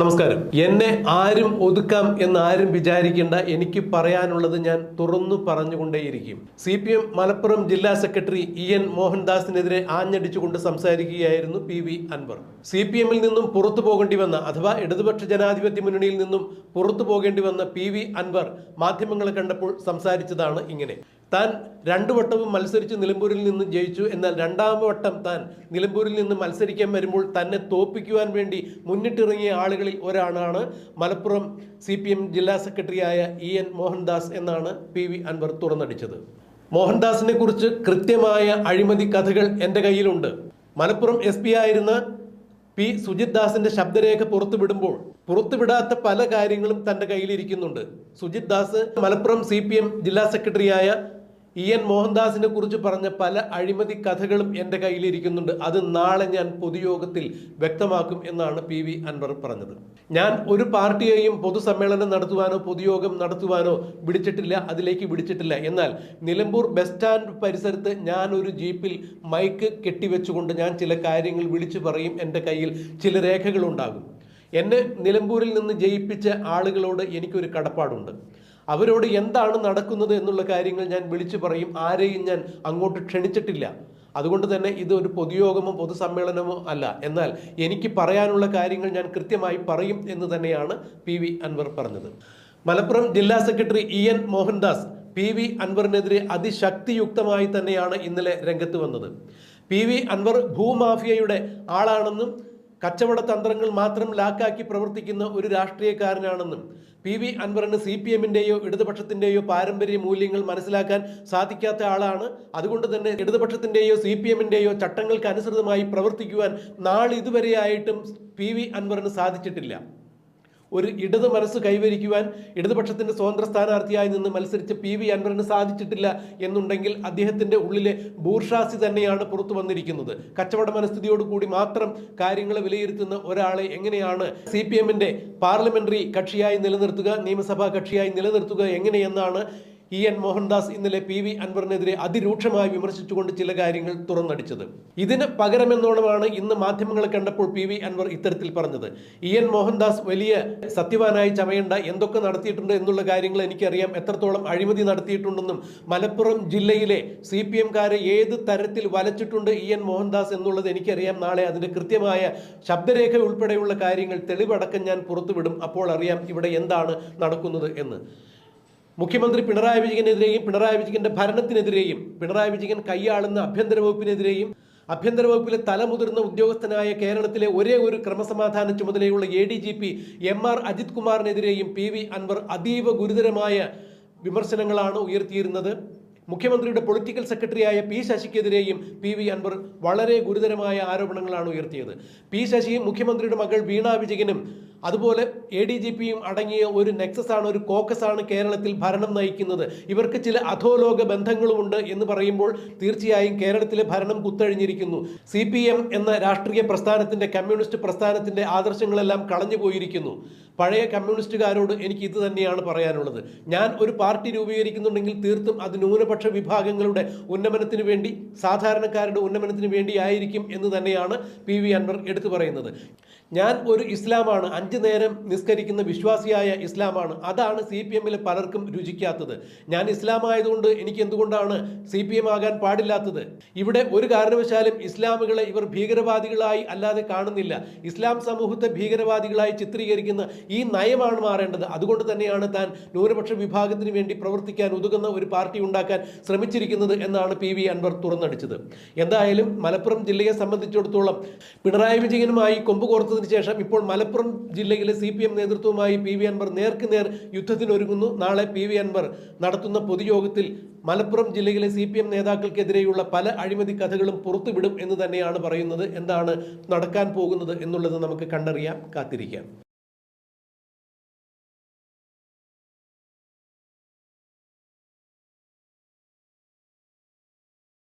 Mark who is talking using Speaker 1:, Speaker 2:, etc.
Speaker 1: നമസ്കാരം. എന്നെ ആരും ഒതുക്കാം എന്ന് ആരും വിചാരിക്കേണ്ട. എനിക്ക് പറയാനുള്ളത് ഞാൻ തുറന്നു പറഞ്ഞുകൊണ്ടേയിരിക്കും. സി പി എം മലപ്പുറം ജില്ലാ സെക്രട്ടറി ഇ എൻ മോഹൻദാസിനെതിരെ ആഞ്ഞടിച്ചുകൊണ്ട് സംസാരിക്കുകയായിരുന്നു P V Anvar. C P എമ്മിൽ നിന്നും പുറത്തു പോകേണ്ടി വന്ന അഥവാ ഇടതുപക്ഷ ജനാധിപത്യ മുന്നണിയിൽ നിന്നും പുറത്തു പോകേണ്ടി വന്ന പി വി അൻവർ മാധ്യമങ്ങളെ കണ്ടപ്പോൾ സംസാരിച്ചതാണ് ഇങ്ങനെ. താൻ രണ്ടു വട്ടവും മത്സരിച്ച് നിലമ്പൂരിൽ നിന്ന് ജയിച്ചു. എന്നാൽ രണ്ടാം വട്ടം താൻ നിലമ്പൂരിൽ നിന്ന് മത്സരിക്കാൻ വരുമ്പോൾ തന്നെ തോപ്പിക്കുവാൻ വേണ്ടി മുന്നിട്ടിറങ്ങിയ ആളുകളിൽ ഒരാളാണ് മലപ്പുറം സി പി എം ജില്ലാ സെക്രട്ടറിയായ ഇ എൻ മോഹൻദാസ് എന്നാണ് പി വി അൻവർ തുറന്നടിച്ചത്. മോഹൻദാസിനെ കുറിച്ച് കൃത്യമായ അഴിമതി കഥകൾ എന്റെ കയ്യിലുണ്ട്. മലപ്പുറം എസ് പി ആയിരുന്ന പി സുജിത് ദാസിന്റെ ശബ്ദരേഖ പുറത്തുവിടുമ്പോൾ പുറത്തുവിടാത്ത പല കാര്യങ്ങളും തന്റെ കയ്യിലിരിക്കുന്നുണ്ട്. സുജിത് ദാസ് മലപ്പുറം സി ജില്ലാ സെക്രട്ടറിയായ ഇ എൻ മോഹൻദാസിനെ കുറിച്ച് പറഞ്ഞ പല അഴിമതി കഥകളും എന്റെ കയ്യിലിരിക്കുന്നുണ്ട്. അത് നാളെ ഞാൻ പൊതുയോഗത്തിൽ വ്യക്തമാക്കും എന്നാണ് പി വി അൻവർ പറഞ്ഞത്. ഞാൻ ഒരു പാർട്ടിയെയും പൊതുസമ്മേളനം നടത്തുവാനോ പൊതുയോഗം നടത്തുവാനോ വിളിച്ചിട്ടില്ല അതിലേക്ക് വിളിച്ചിട്ടില്ല. എന്നാൽ നിലമ്പൂർ ബസ് സ്റ്റാൻഡ് പരിസരത്ത് ഞാൻ ഒരു ജീപ്പിൽ മൈക്ക് കെട്ടിവെച്ചുകൊണ്ട് ഞാൻ ചില കാര്യങ്ങൾ വിളിച്ചു പറയും. എന്റെ കയ്യിൽ ചില രേഖകളുണ്ടാകും. എന്നെ നിലമ്പൂരിൽ നിന്ന് ജയിപ്പിച്ച ആളുകളോട് എനിക്കൊരു കടപ്പാടുണ്ട്. അവരോട് എന്താണ് നടക്കുന്നത് എന്നുള്ള കാര്യങ്ങൾ ഞാൻ വിളിച്ചു പറയും. ആരെയും ഞാൻ അങ്ങോട്ട് ക്ഷണിച്ചിട്ടില്ല. അതുകൊണ്ട് തന്നെ ഇത് ഒരു പൊതുയോഗമോ പൊതുസമ്മേളനമോ അല്ല. എന്നാൽ എനിക്ക് പറയാനുള്ള കാര്യങ്ങൾ ഞാൻ കൃത്യമായി പറയും എന്ന് തന്നെയാണ് പി വി അൻവർ പറഞ്ഞത്. മലപ്പുറം ജില്ലാ secretary E N Mohandas P V അൻവറിനെതിരെ അതിശക്തിയുക്തമായി തന്നെയാണ് ഇന്നലെ രംഗത്ത് വന്നത്. പി വി അൻവർ ഭൂമാഫിയയുടെ ആളാണെന്നും കച്ചവട തന്ത്രങ്ങൾ മാത്രം ലാക്കാക്കി പ്രവർത്തിക്കുന്ന ഒരു രാഷ്ട്രീയക്കാരനാണെന്നും പി വി അൻവറിന് സി പി എമ്മിന്റെയോ ഇടതുപക്ഷത്തിന്റെയോ പാരമ്പര്യ മൂല്യങ്ങൾ മനസ്സിലാക്കാൻ സാധിക്കാത്ത ആളാണ്. അതുകൊണ്ട് തന്നെ ഇടതുപക്ഷത്തിന്റെയോ സി പി എമ്മിന്റെയോ ചട്ടങ്ങൾക്ക് അനുസൃതമായി പ്രവർത്തിക്കുവാൻ നാളിതുവരെയായിട്ടും പി വി അൻവറിന് സാധിച്ചിട്ടില്ല. ഒരു ഇടത് മനസ്സ് കൈവരിക്കുവാൻ ഇടതുപക്ഷത്തിന്റെ സ്വതന്ത്ര സ്ഥാനാർത്ഥിയായി നിന്ന് മത്സരിച്ച പി വി അൻവറിന് സാധിച്ചിട്ടില്ല എന്നുണ്ടെങ്കിൽ അദ്ദേഹത്തിന്റെ ഉള്ളിലെ ബൂർഷാസി തന്നെയാണ് പുറത്തു വന്നിരിക്കുന്നത്. കച്ചവട മനസ്ഥിതിയോടുകൂടി മാത്രം കാര്യങ്ങൾ വിലയിരുത്തുന്ന ഒരാളെ എങ്ങനെയാണ് സി പി എമ്മിന്റെ പാർലമെന്ററി കക്ഷിയായി നിലനിർത്തുക നിയമസഭാ കക്ഷിയായി നിലനിർത്തുക എങ്ങനെയെന്നാണ് ഇ എൻ മോഹൻദാസ് ഇന്നലെ പി വി അൻവറിനെതിരെ അതിരൂക്ഷമായി വിമർശിച്ചുകൊണ്ട് ചില കാര്യങ്ങൾ തുറന്നടിച്ചത്. ഇതിന് പകരമെന്നോണമാണ് ഇന്ന് മാധ്യമങ്ങളെ കണ്ടപ്പോൾ പി വി അൻവർ ഇത്തരത്തിൽ പറഞ്ഞത്. ഇ എൻ മോഹൻദാസ് വലിയ സത്യവാനായി ചമയണ്ട എന്തൊക്കെ നടത്തിയിട്ടുണ്ട് എന്നുള്ള കാര്യങ്ങൾ എനിക്കറിയാം. എത്രത്തോളം അഴിമതി നടത്തിയിട്ടുണ്ടെന്നും മലപ്പുറം ജില്ലയിലെ സി പി എംകാരെ ഏത് തരത്തിൽ വലച്ചിട്ടുണ്ട് ഇ എൻ മോഹൻദാസ് എന്നുള്ളത് എനിക്കറിയാം. നാളെ അതിന്റെ കൃത്യമായ ശബ്ദരേഖ ഉൾപ്പെടെയുള്ള കാര്യങ്ങൾ തെളിവടക്കം ഞാൻ പുറത്തുവിടും. അപ്പോൾ അറിയാം ഇവിടെ എന്താണ് നടക്കുന്നത് എന്ന്. മുഖ്യമന്ത്രി പിണറായി വിജയനെതിരെയും പിണറായി വിജയന്റെ ഭരണത്തിനെതിരെയും പിണറായി വിജയൻ കൈയാളുന്ന ആഭ്യന്തര വകുപ്പിനെതിരെയും ആഭ്യന്തര വകുപ്പിലെ തലമുതിർന്ന ഉദ്യോഗസ്ഥനായ കേരളത്തിലെ ഒരേ ഒരു ക്രമസമാധാന ചുമതലയുള്ള A D G P M R Ajith കുമാറിനെതിരെയും P V Anwar അതീവ ഗുരുതരമായ വിമർശനങ്ങളാണ് ഉയർത്തിയിരുന്നത്. മുഖ്യമന്ത്രിയുടെ പൊളിറ്റിക്കൽ സെക്രട്ടറിയായ പി ശശിക്കെതിരെയും പി വി അൻവർ വളരെ ഗുരുതരമായ ആരോപണങ്ങളാണ് ഉയർത്തിയത്. പി ശശിയും മുഖ്യമന്ത്രിയുടെ മകൾ വീണ വിജയനും അതുപോലെ എ ഡി ജി പിയും അടങ്ങിയ ഒരു നെക്സസ് ആണ് ഒരു കോക്കസ് ആണ് കേരളത്തിൽ ഭരണം നയിക്കുന്നത്. ഇവർക്ക് ചില അധോലോക ബന്ധങ്ങളുമുണ്ട് എന്ന് പറയുമ്പോൾ തീർച്ചയായും കേരളത്തിലെ ഭരണം കുത്തഴിഞ്ഞിരിക്കുന്നു. സി എന്ന രാഷ്ട്രീയ പ്രസ്ഥാനത്തിന്റെ കമ്മ്യൂണിസ്റ്റ് പ്രസ്ഥാനത്തിന്റെ ആദർശങ്ങളെല്ലാം കളഞ്ഞു പോയിരിക്കുന്നു പഴയ കമ്മ്യൂണിസ്റ്റുകാരോട് എനിക്ക് ഇത് തന്നെയാണ് പറയാനുള്ളത്. ഞാൻ ഒരു പാർട്ടി രൂപീകരിക്കുന്നുണ്ടെങ്കിൽ തീർത്തും അത് ന്യൂനപക്ഷ വിഭാഗങ്ങളുടെ ഉന്നമനത്തിന് വേണ്ടി സാധാരണക്കാരുടെ ഉന്നമനത്തിന് വേണ്ടി ആയിരിക്കും എന്ന് തന്നെയാണ് പി വി അൻവർ എടുത്തു പറയുന്നത്. ഞാൻ ഒരു ഇസ്ലാമാണ് അഞ്ച് നേരം നിസ്കരിക്കുന്ന വിശ്വാസിയായ ഇസ്ലാമാണ്. അതാണ് സി പി എമ്മിലെ പലർക്കും രുചിക്കാത്തത്. ഞാൻ ഇസ്ലാം ആയതുകൊണ്ട് എനിക്ക് എന്തുകൊണ്ടാണ് സി പി എം ആകാൻ പാടില്ലാത്തത്? ഇവിടെ ഒരു കാരണവശാലും ഇസ്ലാമുകളെ ഇവർ ഭീകരവാദികളായി അല്ലാതെ കാണുന്നില്ല. ഇസ്ലാം സമൂഹത്തെ ഭീകരവാദികളായി ചിത്രീകരിക്കുന്ന ഈ നയമാണ് മാറേണ്ടത്. അതുകൊണ്ട് തന്നെയാണ് താൻ ന്യൂനപക്ഷ വിഭാഗത്തിന് വേണ്ടി പ്രവർത്തിക്കാൻ ഒതുങ്ങുന്ന ഒരു പാർട്ടി ഉണ്ടാക്കാൻ ശ്രമിച്ചിരിക്കുന്നത് എന്നാണ് പി വി അൻവർ തുറന്നടിച്ചത്. എന്തായാലും മലപ്പുറം ജില്ലയെ സംബന്ധിച്ചിടത്തോളം പിണറായി വിജയനുമായി കൊമ്പ് കോർത്തതിന് ശേഷം ഇപ്പോൾ മലപ്പുറം ജില്ലയിലെ സി പി എം നേതൃത്വവുമായി പി വി അൻവർ നേർക്ക് നേർ യുദ്ധത്തിനൊരുങ്ങുന്നു. നാളെ പി വി അൻവർ നടത്തുന്ന പൊതുയോഗത്തിൽ മലപ്പുറം ജില്ലയിലെ സി പി എം നേതാക്കൾക്കെതിരെയുള്ള പല അഴിമതി കഥകളും പുറത്തുവിടും എന്ന് തന്നെയാണ് പറയുന്നത്. എന്താണ് നടക്കാൻ പോകുന്നത് എന്നുള്ളത് നമുക്ക് കണ്ടറിയാം. കാത്തിരിക്കാം.